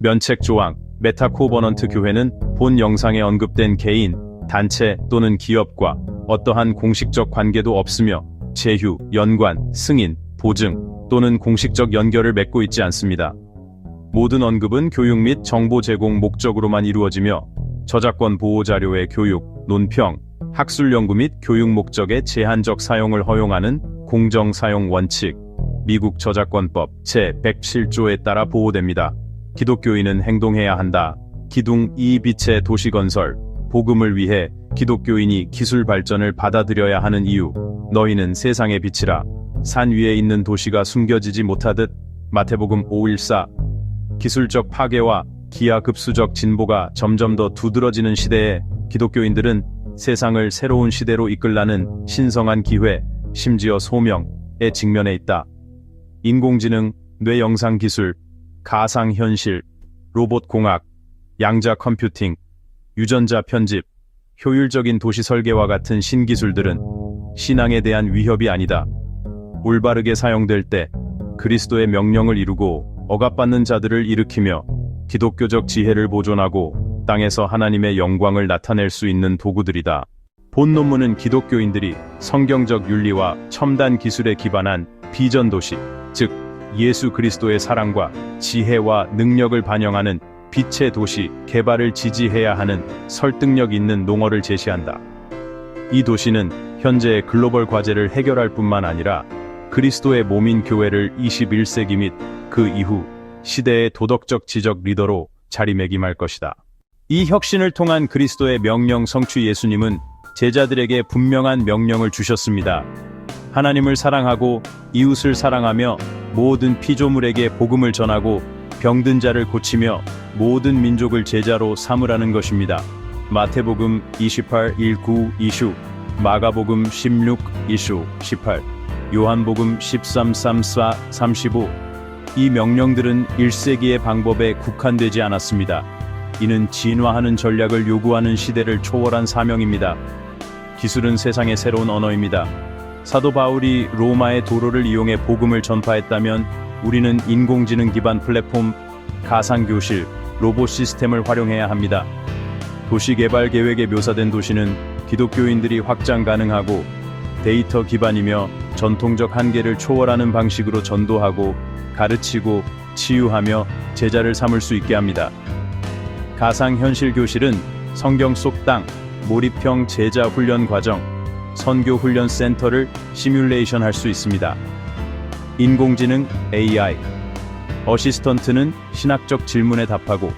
면책 조항, 메타코버넌트 교회는 본 영상에 언급된 개인, 단체 또는 기업과 어떠한 공식적 관계도 없으며 제휴, 연관, 승인, 보증 또는 공식적 연결을 맺고 있지 않습니다. 모든 언급은 교육 및 정보 제공 목적으로만 이루어지며 저작권 보호 자료의 교육, 논평, 학술 연구 및 교육 목적의 제한적 사용을 허용하는 공정 사용 원칙, 미국 저작권법 제107조에 따라 보호됩니다. 기독교인은 행동해야 한다. 기둥 이 빛의 도시 건설, 복음을 위해 기독교인이 기술 발전을 받아들여야 하는 이유. 너희는 세상의 빛이라. 산 위에 있는 도시가 숨겨지지 못하듯 마태복음 514 기술적 파괴와 기하급수적 진보가 점점 더 두드러지는 시대에 기독교인들은 세상을 새로운 시대로 이끌라는 신성한 기회, 심지어 소명에 직면해 있다. 인공지능, 뇌영상 기술, 가상현실, 로봇공학, 양자 컴퓨팅, 유전자 편집, 효율적인 도시 설계와 같은 신기술들은 신앙에 대한 위협이 아니다. 올바르게 사용될 때 그리스도의 명령을 이루고 억압받는 자들을 일으키며 기독교적 지혜를 보존하고 땅에서 하나님의 영광을 나타낼 수 있는 도구들이다. 본 논문은 기독교인들이 성경적 윤리와 첨단 기술에 기반한 비전 도시, 즉 예수 그리스도의 사랑과 지혜와 능력을 반영하는 빛의 도시 개발을 지지해야 하는 설득력 있는 농어를 제시한다. 이 도시는 현재의 글로벌 과제를 해결할 뿐만 아니라 그리스도의 몸인 교회를 21세기 및 그 이후 시대의 도덕적 지적 리더로 자리매김할 것이다. 이 혁신을 통한 그리스도의 명령 성취 예수님은 제자들에게 분명한 명령을 주셨습니다. 하나님을 사랑하고 이웃을 사랑하며 모든 피조물에게 복음을 전하고 병든 자를 고치며 모든 민족을 제자로 삼으라는 것입니다. 마태복음 28, 19, 20, 마가복음 16, 20, 18, 요한복음 13, 34, 35. 이 명령들은 1세기의 방법에 국한되지 않았습니다. 이는 진화하는 전략을 요구하는 시대를 초월한 사명입니다. 기술은 세상의 새로운 언어입니다. 사도 바울이 로마의 도로를 이용해 복음을 전파했다면 우리는 인공지능 기반 플랫폼, 가상교실, 로봇 시스템을 활용해야 합니다. 도시 개발 계획에 묘사된 도시는 기독교인들이 확장 가능하고 데이터 기반이며 전통적 한계를 초월하는 방식으로 전도하고 가르치고 치유하며 제자를 삼을 수 있게 합니다. 가상현실 교실은 성경 속 땅, 몰입형 제자 훈련 과정, 선교 훈련 센터를 시뮬레이션 할 수 있습니다. 인공지능 AI 어시스턴트는 신학적 질문에 답하고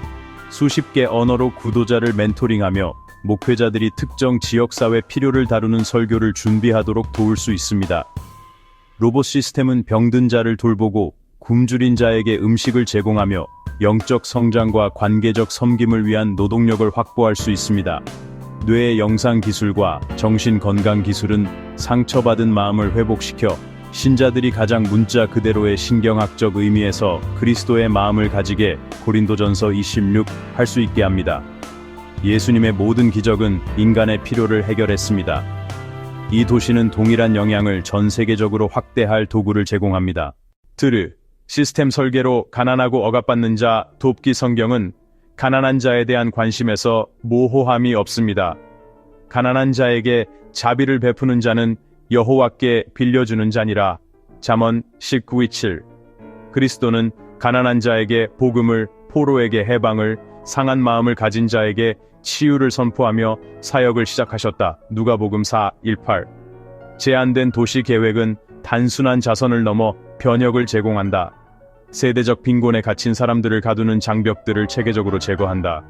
수십 개 언어로 구도자를 멘토링하며 목회자들이 특정 지역사회 필요를 다루는 설교를 준비하도록 도울 수 있습니다. 로봇 시스템은 병든 자를 돌보고 굶주린 자에게 음식을 제공하며 영적 성장과 관계적 섬김을 위한 노동력을 확보할 수 있습니다. 뇌 영상 기술과 정신 건강 기술은 상처받은 마음을 회복시켜 신자들이 가장 문자 그대로의 신경학적 의미에서 그리스도의 마음을 가지게 고린도전서 26 할 수 있게 합니다. 예수님의 모든 기적은 인간의 필요를 해결했습니다. 이 도시는 동일한 영향을 전 세계적으로 확대할 도구를 제공합니다. 드르, 시스템 설계로 가난하고 억압받는 자 돕기 성경은 가난한 자에 대한 관심에서 모호함이 없습니다. 가난한 자에게 자비를 베푸는 자는 여호와께 빌려주는 자니라. 잠언 19:7 그리스도는 가난한 자에게 복음을 포로에게 해방을 상한 마음을 가진 자에게 치유를 선포하며 사역을 시작하셨다. 누가복음 4:18 제한된 도시 계획은 단순한 자선을 넘어 변혁을 제공한다. 세대적 빈곤에 갇힌 사람들을 가두는 장벽들을 체계적으로 제거한다.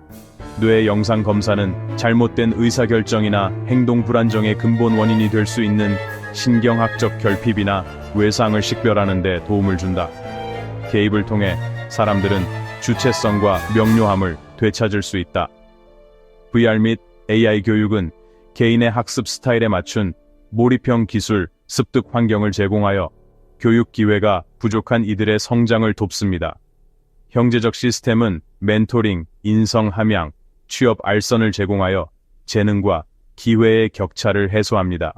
뇌 영상 검사는 잘못된 의사결정이나 행동 불안정의 근본 원인이 될 수 있는 신경학적 결핍이나 외상을 식별하는 데 도움을 준다. 개입을 통해 사람들은 주체성과 명료함을 되찾을 수 있다. VR 및 AI 교육은 개인의 학습 스타일에 맞춘 몰입형 기술, 습득 환경을 제공하여 교육 기회가 부족한 이들의 성장을 돕습니다. 형제적 시스템은 멘토링, 인성 함양, 취업 알선을 제공하여 재능과 기회의 격차를 해소합니다.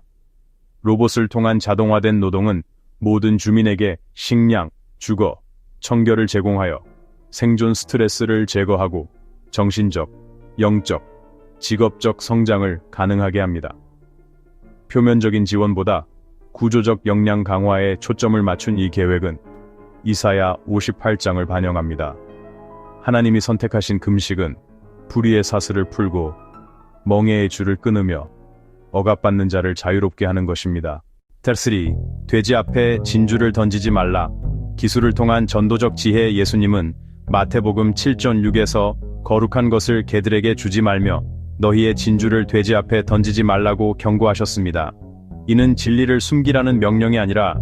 로봇을 통한 자동화된 노동은 모든 주민에게 식량, 주거, 청결을 제공하여 생존 스트레스를 제거하고 정신적, 영적, 직업적 성장을 가능하게 합니다. 표면적인 지원보다 구조적 역량 강화에 초점을 맞춘 이 계획은 이사야 58장을 반영합니다. 하나님이 선택하신 금식은 불의의 사슬을 풀고 멍에의 줄을 끊으며 억압받는 자를 자유롭게 하는 것입니다. 텔3. 돼지 앞에 진주를 던지지 말라. 기술을 통한 전도적 지혜 예수님은 마태복음 7.6에서 거룩한 것을 개들에게 주지 말며 너희의 진주를 돼지 앞에 던지지 말라고 경고하셨습니다. 이는 진리를 숨기라는 명령이 아니라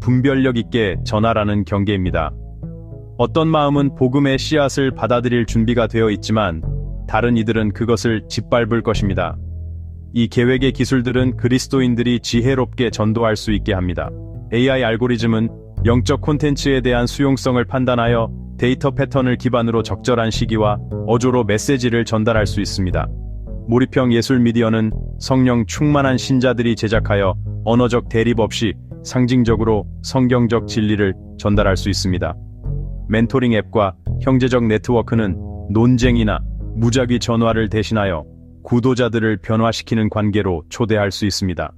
분별력 있게 전하라는 경계입니다. 어떤 마음은 복음의 씨앗을 받아들일 준비가 되어 있지만 다른 이들은 그것을 짓밟을 것입니다. 이 계획의 기술들은 그리스도인들이 지혜롭게 전도할 수 있게 합니다. AI 알고리즘은 영적 콘텐츠에 대한 수용성을 판단하여 데이터 패턴을 기반으로 적절한 시기와 어조로 메시지를 전달할 수 있습니다. 몰입형 예술 미디어는 성령 충만한 신자들이 제작하여 언어적 대립 없이 상징적으로 성경적 진리를 전달할 수 있습니다. 멘토링 앱과 형제적 네트워크는 논쟁이나 무작위 전화를 대신하여 구도자들을 변화시키는 관계로 초대할 수 있습니다.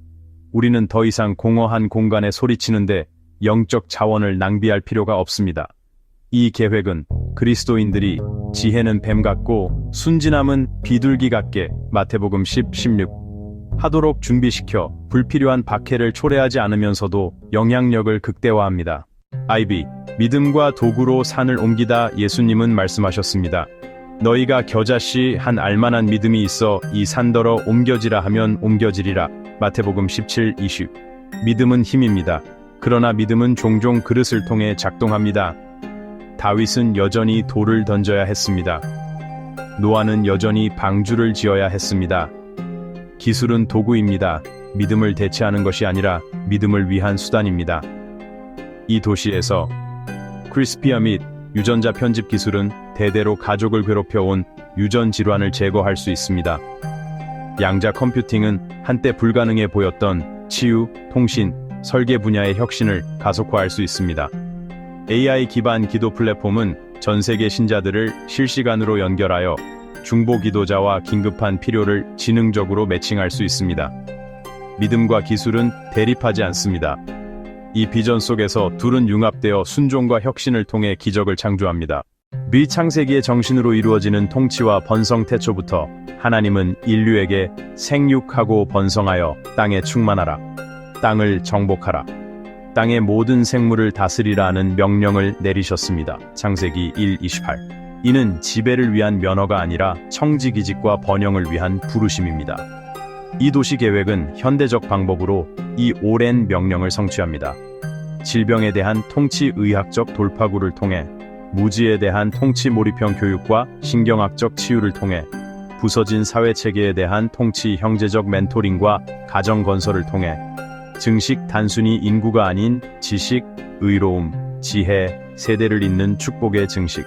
우리는 더 이상 공허한 공간에 소리치는데 영적 자원을 낭비할 필요가 없습니다. 이 계획은 그리스도인들이 지혜는 뱀 같고 순진함은 비둘기 같게 마태복음 10, 16 하도록 준비시켜 불필요한 박해를 초래하지 않으면서도 영향력을 극대화합니다. IB 믿음과 도구로 산을 옮기다 예수님은 말씀하셨습니다. 너희가 겨자씨 한 알만한 믿음이 있어 이 산더러 옮겨지라 하면 옮겨지리라. 마태복음 17, 20 믿음은 힘입니다. 그러나 믿음은 종종 그릇을 통해 작동합니다. 다윗은 여전히 돌을 던져야 했습니다. 노아는 여전히 방주를 지어야 했습니다. 기술은 도구입니다. 믿음을 대체하는 것이 아니라 믿음을 위한 수단입니다. 이 도시에서 크리스피아 및 유전자 편집 기술은 대대로 가족을 괴롭혀온 유전 질환을 제거할 수 있습니다. 양자 컴퓨팅은 한때 불가능해 보였던 치유, 통신, 설계 분야의 혁신을 가속화할 수 있습니다. AI 기반 기도 플랫폼은 전 세계 신자들을 실시간으로 연결하여 중보 기도자와 긴급한 필요를 지능적으로 매칭할 수 있습니다. 믿음과 기술은 대립하지 않습니다. 이 비전 속에서 둘은 융합되어 순종과 혁신을 통해 기적을 창조합니다. 미창세기의 정신으로 이루어지는 통치와 번성 태초부터 하나님은 인류에게 생육하고 번성하여 땅에 충만하라. 땅을 정복하라. 땅의 모든 생물을 다스리라는 명령을 내리셨습니다. 창세기 1:28. 이는 지배를 위한 면허가 아니라 청지기직과 번영을 위한 부르심입니다. 이 도시 계획은 현대적 방법으로 이 오랜 명령을 성취합니다. 질병에 대한 통치 의학적 돌파구를 통해 무지에 대한 통치 몰입형 교육과 신경학적 치유를 통해 부서진 사회 체계에 대한 통치 형제적 멘토링과 가정 건설을 통해 증식 단순히 인구가 아닌 지식, 의로움, 지혜, 세대를 잇는 축복의 증식.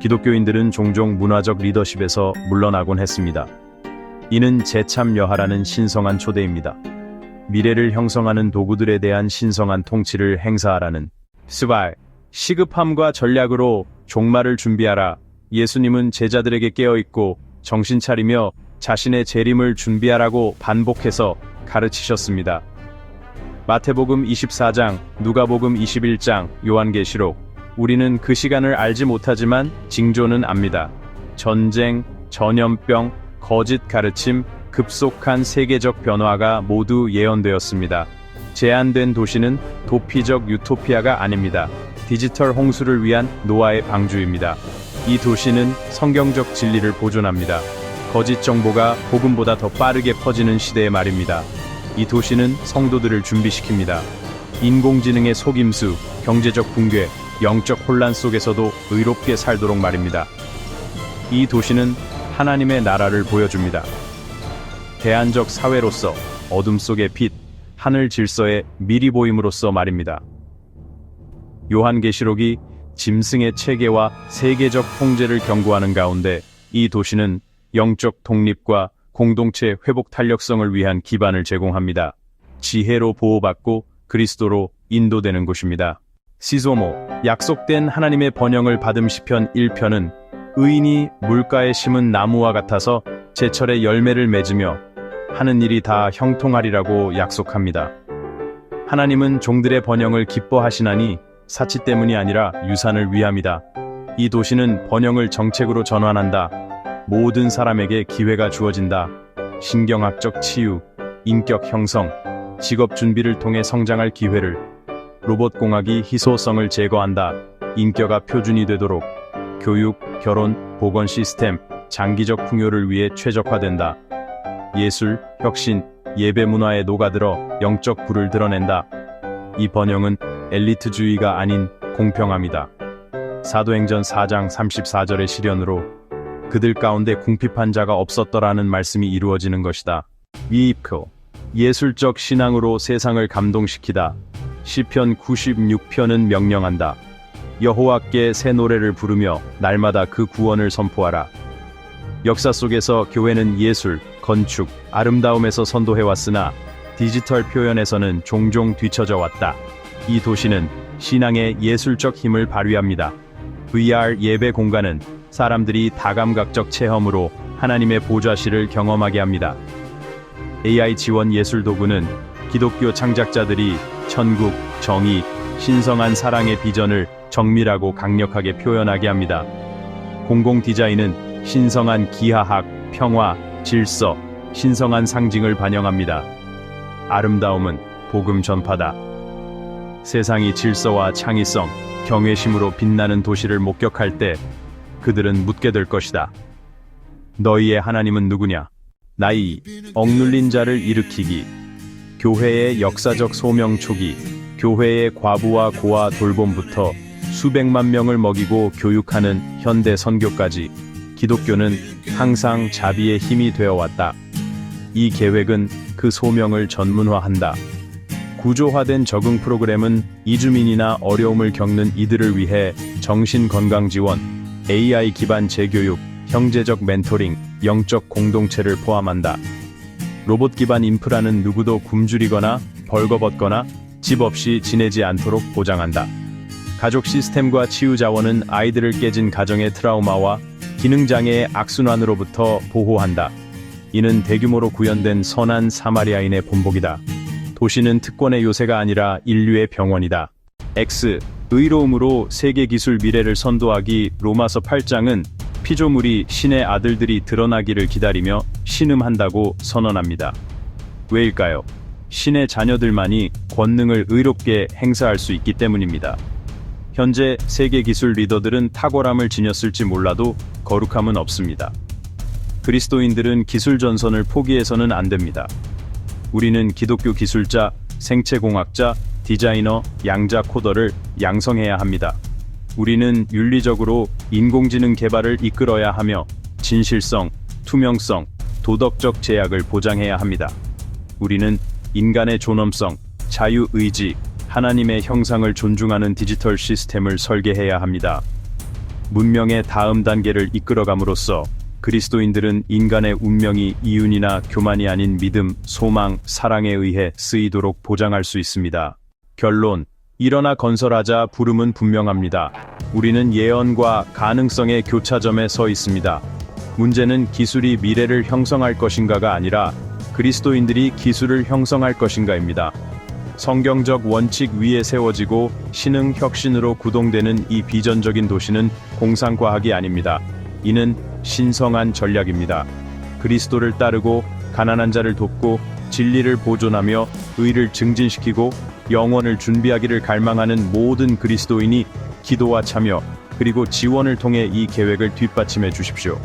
기독교인들은 종종 문화적 리더십에서 물러나곤 했습니다. 이는 재참여하라는 신성한 초대입니다. 미래를 형성하는 도구들에 대한 신성한 통치를 행사하라는 스발, 시급함과 전략으로 종말을 준비하라. 예수님은 제자들에게 깨어있고 정신 차리며 자신의 재림을 준비하라고 반복해서 가르치셨습니다. 마태복음 24장, 누가복음 21장, 요한계시록. 우리는 그 시간을 알지 못하지만 징조는 압니다. 전쟁, 전염병, 거짓 가르침, 급속한 세계적 변화가 모두 예언되었습니다. 제한된 도시는 도피적 유토피아가 아닙니다. 디지털 홍수를 위한 노아의 방주입니다. 이 도시는 성경적 진리를 보존합니다. 거짓 정보가 복음보다 더 빠르게 퍼지는 시대의 말입니다. 이 도시는 성도들을 준비시킵니다. 인공지능의 속임수, 경제적 붕괴, 영적 혼란 속에서도 의롭게 살도록 말입니다. 이 도시는 하나님의 나라를 보여줍니다. 대안적 사회로서 어둠 속의 빛, 하늘 질서의 미리 보임으로써 말입니다. 요한계시록이 짐승의 체계와 세계적 통제를 경고하는 가운데 이 도시는 영적 독립과 공동체 회복 탄력성을 위한 기반을 제공합니다. 지혜로 보호받고 그리스도로 인도되는 곳입니다. 시소모, 약속된 하나님의 번영을 받음 시편 1편은 의인이 물가에 심은 나무와 같아서 제철에 열매를 맺으며 하는 일이 다 형통하리라고 약속합니다. 하나님은 종들의 번영을 기뻐하시나니 사치 때문이 아니라 유산을 위함이다. 이 도시는 번영을 정책으로 전환한다. 모든 사람에게 기회가 주어진다. 신경학적 치유, 인격 형성, 직업 준비를 통해 성장할 기회를 로봇공학이 희소성을 제거한다. 인격화 표준이 되도록 교육, 결혼, 보건 시스템, 장기적 풍요를 위해 최적화된다. 예술, 혁신, 예배 문화에 녹아들어 영적 불을 드러낸다. 이 번영은 엘리트주의가 아닌 공평함이다. 사도행전 4장 34절의 실현으로 그들 가운데 궁핍한 자가 없었더라는 말씀이 이루어지는 것이다. 미입코 예술적 신앙으로 세상을 감동시키다. 시편 96편은 명령한다. 여호와께 새 노래를 부르며 날마다 그 구원을 선포하라. 역사 속에서 교회는 예술, 건축, 아름다움에서 선도해왔으나 디지털 표현에서는 종종 뒤처져 왔다. 이 도시는 신앙의 예술적 힘을 발휘합니다. VR 예배 공간은 사람들이 다감각적 체험으로 하나님의 보좌실을 경험하게 합니다. AI 지원 예술 도구는 기독교 창작자들이 천국, 정의, 신성한 사랑의 비전을 정밀하고 강력하게 표현하게 합니다. 공공 디자인은 신성한 기하학, 평화, 질서, 신성한 상징을 반영합니다. 아름다움은 복음 전파다. 세상이 질서와 창의성, 경외심으로 빛나는 도시를 목격할 때 그들은 묻게 될 것이다. 너희의 하나님은 누구냐? 나이, 억눌린 자를 일으키기, 교회의 역사적 소명 초기, 교회의 과부와 고아 돌봄부터 수백만 명을 먹이고 교육하는 현대 선교까지 기독교는 항상 자비의 힘이 되어 왔다. 이 계획은 그 소명을 전문화한다. 구조화된 적응 프로그램은 이주민이나 어려움을 겪는 이들을 위해 정신건강 지원, AI 기반 재교육, 형제적 멘토링, 영적 공동체를 포함한다. 로봇 기반 인프라는 누구도 굶주리거나 벌거벗거나 집 없이 지내지 않도록 보장한다. 가족 시스템과 치유 자원은 아이들을 깨진 가정의 트라우마와 기능장애의 악순환으로부터 보호한다. 이는 대규모로 구현된 선한 사마리아인의 본보기다. 도시는 특권의 요새가 아니라 인류의 병원이다. X. 의로움으로 세계 기술 미래를 선도하기 로마서 8장은 피조물이 신의 아들들이 드러나기를 기다리며 신음한다고 선언합니다. 왜일까요? 신의 자녀들만이 권능을 의롭게 행사할 수 있기 때문입니다. 현재 세계 기술 리더들은 탁월함을 지녔을지 몰라도 거룩함은 없습니다. 그리스도인들은 기술 전선을 포기해서는 안 됩니다. 우리는 기독교 기술자, 생체공학자, 디자이너, 양자 코더를 양성해야 합니다. 우리는 윤리적으로 인공지능 개발을 이끌어야 하며 진실성, 투명성, 도덕적 제약을 보장해야 합니다. 우리는 인간의 존엄성, 자유의지, 하나님의 형상을 존중하는 디지털 시스템을 설계해야 합니다. 문명의 다음 단계를 이끌어감으로써 그리스도인들은 인간의 운명이 이윤이나 교만이 아닌 믿음, 소망, 사랑에 의해 쓰이도록 보장할 수 있습니다. 결론. 일어나 건설하자 부름은 분명합니다. 우리는 예언과 가능성의 교차점에 서 있습니다. 문제는 기술이 미래를 형성할 것인가가 아니라 그리스도인들이 기술을 형성할 것인가입니다. 성경적 원칙 위에 세워지고 신흥 혁신으로 구동되는 이 비전적인 도시는 공상과학이 아닙니다. 이는 신성한 전략입니다. 그리스도를 따르고 가난한 자를 돕고 진리를 보존하며 의를 증진시키고 영원을 준비하기를 갈망하는 모든 그리스도인이 기도와 참여 그리고 지원을 통해 이 계획을 뒷받침해 주십시오.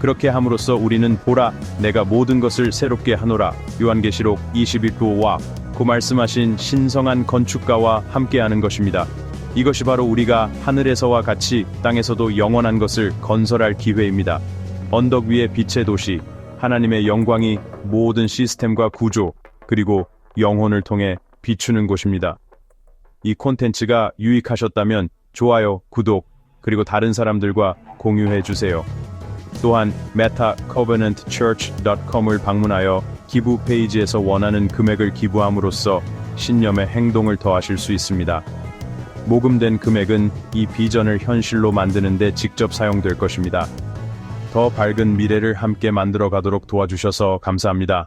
그렇게 함으로써 우리는 보라 내가 모든 것을 새롭게 하노라 요한계시록 21도와 고 말씀하신 신성한 건축가와 함께하는 것입니다. 이것이 바로 우리가 하늘에서와 같이 땅에서도 영원한 것을 건설할 기회입니다. 언덕 위의 빛의 도시, 하나님의 영광이 모든 시스템과 구조, 그리고 영혼을 통해 비추는 곳입니다. 이 콘텐츠가 유익하셨다면 좋아요, 구독, 그리고 다른 사람들과 공유해 주세요. 또한 metacovenantchurch.com을 방문하여 기부 페이지에서 원하는 금액을 기부함으로써 신념의 행동을 더하실 수 있습니다. 모금된 금액은 이 비전을 현실로 만드는 데 직접 사용될 것입니다. 더 밝은 미래를 함께 만들어 가도록 도와주셔서 감사합니다.